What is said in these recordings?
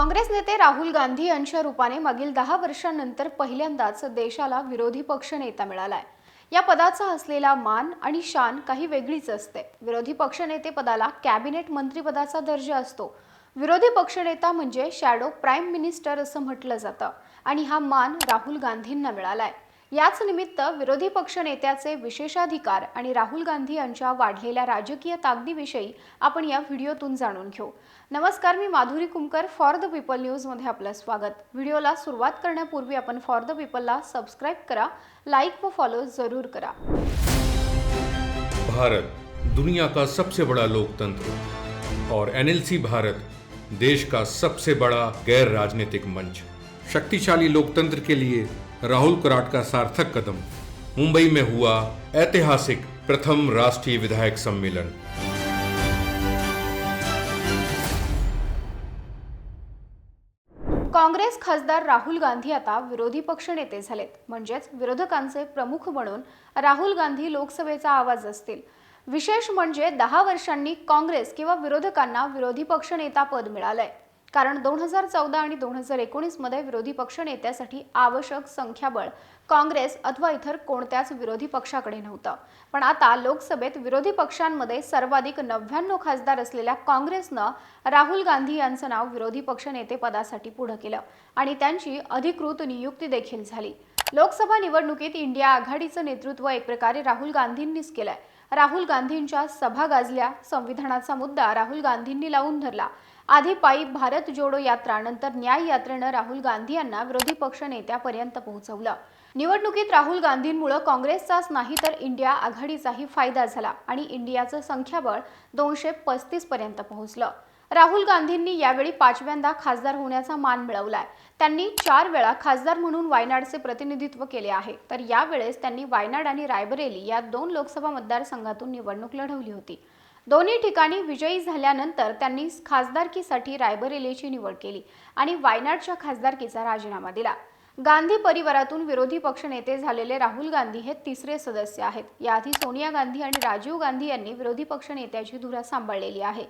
काँग्रेस नेते राहुल गांधी यांच्या रूपाने मागील दहा वर्षांनंतर पहिल्यांदाच देशाला विरोधी पक्ष नेता मिळालाय. या पदाचा असलेला मान आणि शान काही वेगळीच असते. विरोधी पक्षनेते पदाला कॅबिनेट मंत्रीपदाचा दर्जा असतो. विरोधी पक्षनेता म्हणजे शॅडो प्राईम मिनिस्टर असं म्हटलं जातं. आणि हा मान राहुल गांधींना मिळालाय. याच निमित्त विरोधी पक्षनेत्याचे विशेषाधिकार आणि राहुल गांधी यांच्या वाढलेल्या राजकीय ताकदीविषयी आपण या व्हिडिओतून जाणून घेऊ. नमस्कार मी Madhuri Kumkar For the People न्यूजमध्ये आपलं स्वागत. व्हिडिओला सुरुवात करण्यापूर्वी आपण फॉर द पीपलला सबस्क्राईब करा लाईक व फॉलो जरूर करा. भारत दुनिया का सबसे बड़ा लोकतंत्र और एनएलसी भारत देश का सबसे बड़ा गैर राजनीतिक मंच। शक्तिशाली लोकतंत्र के लिए राहुल कराट का सार्थक कदम। मुंबई में हुआ ऐतिहासिक प्रथम राष्ट्रीय विधायक सम्मेलन। काँग्रेस खासदार राहुल गांधी आता विरोधी पक्षनेते झालेत. म्हणजेच विरोधकांचे प्रमुख म्हणून राहुल गांधी लोकसभेचा आवाज असतील. विशेष म्हणजे दहा वर्षांनी काँग्रेस किंवा विरोधकांना विरोधी पक्षनेता पद मिळालंय. कारण दोन हजार चौदा आणि दोन हजार एकोणीसमध्ये विरोधी विरोधी पक्षनेत्यासाठी आवश्यक संख्याबळ काँग्रेस अथवा इतर कोणत्याच विरोधी पक्षाकडे नव्हतं. पण आता लोकसभेत विरोधी पक्षांमध्ये सर्वाधिक नव्याण्णव खासदार असलेल्या काँग्रेसनं राहुल गांधी यांचं नाव विरोधी पक्षनेते पदासाठी पुढं केलं आणि त्यांची अधिकृत नियुक्ती देखील झाली. लोकसभा निवडणुकीत इंडिया आघाडीचं नेतृत्व एक प्रकारे राहुल गांधींनीच केलंय. राहुल गांधींच्या सभा गाजल्या संविधानाचा मुद्दा राहुल गांधींनी लावून धरला. आधी पायी भारत जोडो यात्रा नंतर न्याय यात्रेनं राहुल गांधी यांना विरोधी पक्ष नेत्यापर्यंत पोहोचवलं. निवडणुकीत राहुल गांधींमुळे काँग्रेसचाच नाही तर इंडिया आघाडीचाही फायदा झाला आणि इंडियाचं संख्याबळ दोनशे पस्तीस पर्यंत पोहोचलं. राहुल गांधींनी यावेळी पाचव्यांदा खासदार होण्याचा मान मिळवलाय. त्यांनी चार वेळा खासदार म्हणून वायनाडचे प्रतिनिधित्व केले आहे. तर यावेळेस त्यांनी वायनाड आणि रायबरेली या दोन लोकसभा मतदारसंघातून निवडणूक लढवली होती. दोन्ही ठिकाणी विजयी झाल्यानंतर त्यांनी खासदारकीसाठी रायबरेलीची निवड केली आणि वायनाडच्या खासदारकीचा राजीनामा दिला. गांधी परिवारातून विरोधी पक्षनेते झालेले राहुल गांधी हे तिसरे सदस्य आहेत. याआधी सोनिया गांधी आणि राजीव गांधी यांनी विरोधी पक्षनेत्याची धुरा सांभाळलेली आहे.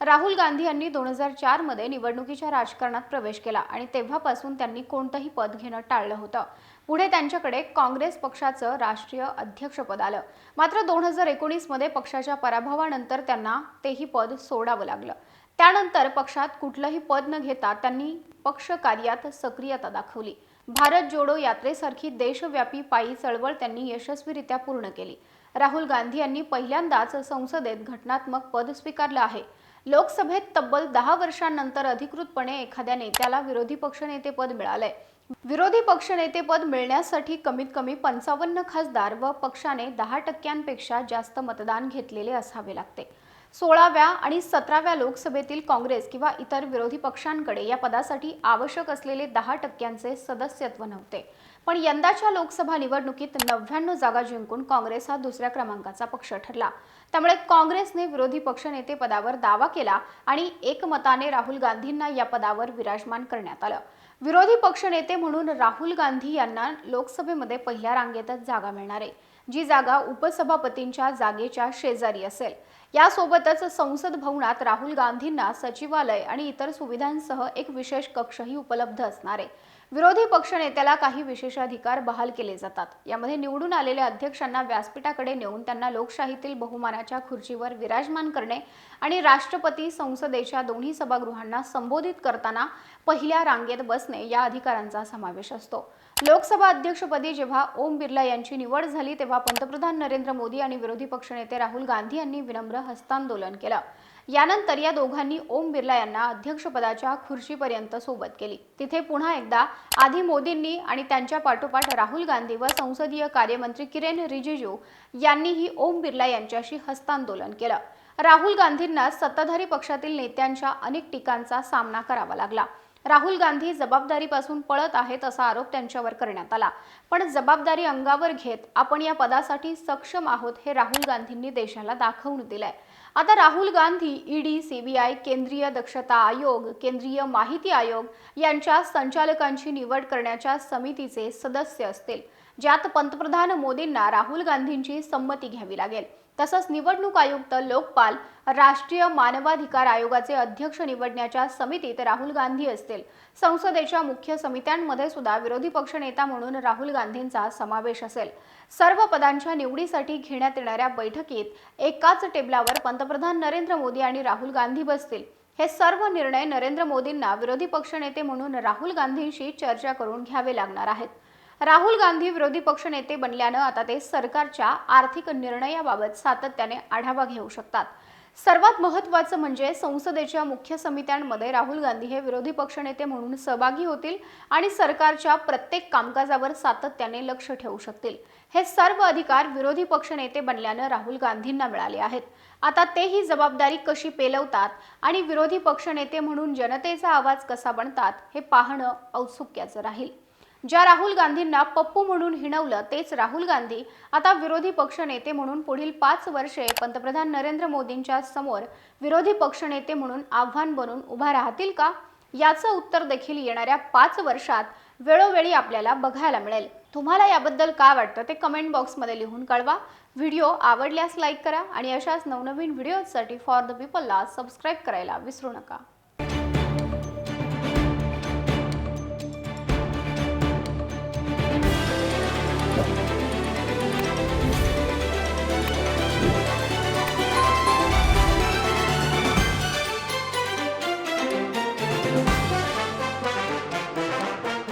राहुल गांधी यांनी दोन हजार चारमध्ये निवडणुकीच्या राजकारणात प्रवेश केला आणि तेव्हापासून त्यांनी कोणतंही पद घेणं टाळलं होतं. पुढे त्यांच्याकडे काँग्रेस पक्षाचं राष्ट्रीय अध्यक्षपद आलं. मात्र दोन हजार एकोणीसमध्ये पक्षाच्या पराभवानंतर त्यांना तेही पद सोडावं लागलं. त्यानंतर पक्षात कुठलंही पद न घेता त्यांनी पक्ष कार्यात सक्रियता दाखवली. भारत जोडो यात्रेसारखी देशव्यापी पायी चळवळ त्यांनी यशस्वीरित्या पूर्ण केली. राहुल गांधी यांनी पहिल्यांदाच संसदेत घटनात्मक पद स्वीकारलं आहे. लोकसभेत तब्बल दहा वर्षांनंतर अधिकृतपणे एखाद्या नेत्याला विरोधी पक्षनेतेपद मिळालंय. विरोधी पक्षनेतेपद मिळण्यासाठी कमीत कमी पंचावन्न खासदार व पक्षाने दहा टक्क्यांपेक्षा जास्त मतदान घेतलेले असावे लागते. सोळाव्या आणि सतराव्या लोकसभेतील काँग्रेस किंवा इतर विरोधी पक्षांकडे या पदासाठी आवश्यक असलेले दहा टक्क्यांचे सदस्यत्व नव्हते. पण यंदाच्या लोकसभा निवडणुकीत नव्याण्णव जागा जिंकून काँग्रेस हा दुसऱ्या क्रमांकाचा पक्ष ठरला. त्यामुळे काँग्रेसने विरोधी पक्षनेते पदावर दावा केला आणि एकमताने राहुल गांधींना या पदावर विराजमान करण्यात आलं. विरोधी पक्षनेते म्हणून राहुल गांधी यांना लोकसभेमध्ये पहिल्या रांगेतच जागा मिळणार आहे. जी जागा उपसभापतींच्या जागेच्या शेजारी असेल. यासोबतच संसद भवनात राहुल गांधींना सचिवालय आणि इतर सुविधांसह एक विशेष कक्षही उपलब्ध असणार आहे. विरोधी पक्षनेत्याला काही विशेषाधिकार बहाल केले जातात. यामध्ये निवडून आलेल्या अध्यक्षांना व्यासपीठाकडे नेऊन त्यांना लोकशाहीतील बहुमानाच्या खुर्चीवर विराजमान करणे आणि राष्ट्रपती संसदेच्या दोन्ही सभागृहांना संबोधित करताना पहिल्या रांगेत बसणे या अधिकारांचा समावेश असतो. लोकसभा अध्यक्षपदी जेव्हा ओम बिर्ला यांची निवड झाली तेव्हा पंतप्रधान नरेंद्र मोदी आणि विरोधी पक्षनेते राहुल गांधी यांनी विनम्र हस्तांदोलन केलं. यानंतर या दोघांनी ओम बिर्ला यांना अध्यक्षपदाच्या खुर्चीपर्यंत सोबत केली. तिथे पुन्हा एकदा आधी मोदींनी आणि त्यांच्या पाठोपाठ राहुल गांधी व संसदीय कार्यमंत्री किरेन रिजिजू यांनीही ओम बिर्ला यांच्याशी हस्तांदोलन केलं. राहुल गांधींना सत्ताधारी पक्षातील नेत्यांच्या अनेक टीकांचा सामना करावा लागला. राहुल गांधी जबाबदारीपासून पळत आहेत असा आरोप त्यांच्यावर करण्यात आला. पण जबाबदारी अंगावर घेत आपण या पदासाठी सक्षम आहोत हे राहुल गांधींनी देशाला दाखवून दिलंय. आता राहुल गांधी ईडी सीबीआय केंद्रीय दक्षता आयोग केंद्रीय माहिती आयोग यांच्या संचालकांची निवड करण्याच्या समितीचे सदस्य असतील ज्यात पंतप्रधान मोदींना राहुल गांधींची संमती घ्यावी लागेल. तसंच निवडणूक आयुक्त लोकपाल राष्ट्रीय मानवाधिकार आयोगाचे अध्यक्ष निवडण्याच्या समितीत राहुल गांधी असतील. संसदेच्या मुख्य समित्यांमध्ये सुद्धा विरोधी पक्षनेता म्हणून राहुल गांधींचा समावेश असेल. सर्व पदांच्या निवडीसाठी घेण्यात येणाऱ्या बैठकीत एकाच टेबलावर पंतप्रधान नरेंद्र मोदी आणि राहुल गांधी बसतील. हे सर्व निर्णय नरेंद्र मोदींना विरोधी पक्षनेते म्हणून राहुल गांधींशी चर्चा करून घ्यावे लागणार आहेत. राहुल गांधी विरोधी पक्षनेते बनल्यानं आता ते सरकारच्या आर्थिक निर्णयाबाबत सातत्याने आढावा घेऊ शकतात. सर्वात महत्त्वाचं म्हणजे संसदेच्या मुख्य समित्यांमध्ये राहुल गांधी हे विरोधी पक्षनेते म्हणून सहभागी होतील आणि सरकारच्या प्रत्येक कामकाजावर सातत्याने लक्ष ठेवू शकतील. हे सर्व अधिकार विरोधी पक्षनेते बनल्यानं राहुल गांधींना मिळाले आहेत. आता ते ही जबाबदारी कशी पेलवतात आणि विरोधी पक्षनेते म्हणून जनतेचा आवाज कसा बनतात हे पाहणं औत्सुक्याचं राहील. ज्या राहुल गांधींना पप्पू म्हणून हिणवलं तेच राहुल गांधी. आता विरोधी पक्षनेते म्हणून पुढील पाच वर्षे पंतप्रधान नरेंद्र मोदींच्या समोर विरोधी पक्षनेते म्हणून आव्हान बनून उभा राहतील का? याचं उत्तर देखील येणाऱ्या पाच वर्षात वेळोवेळी आपल्याला बघायला मिळेल. तुम्हाला याबद्दल काय वाटतं ते कमेंट बॉक्समध्ये लिहून कळवा व्हिडिओ आवडल्यास लाईक करा आणि अशाच नवनवीन व्हिडिओसाठी फॉर द पीपलला सबस्क्राईब करायला विसरू नका.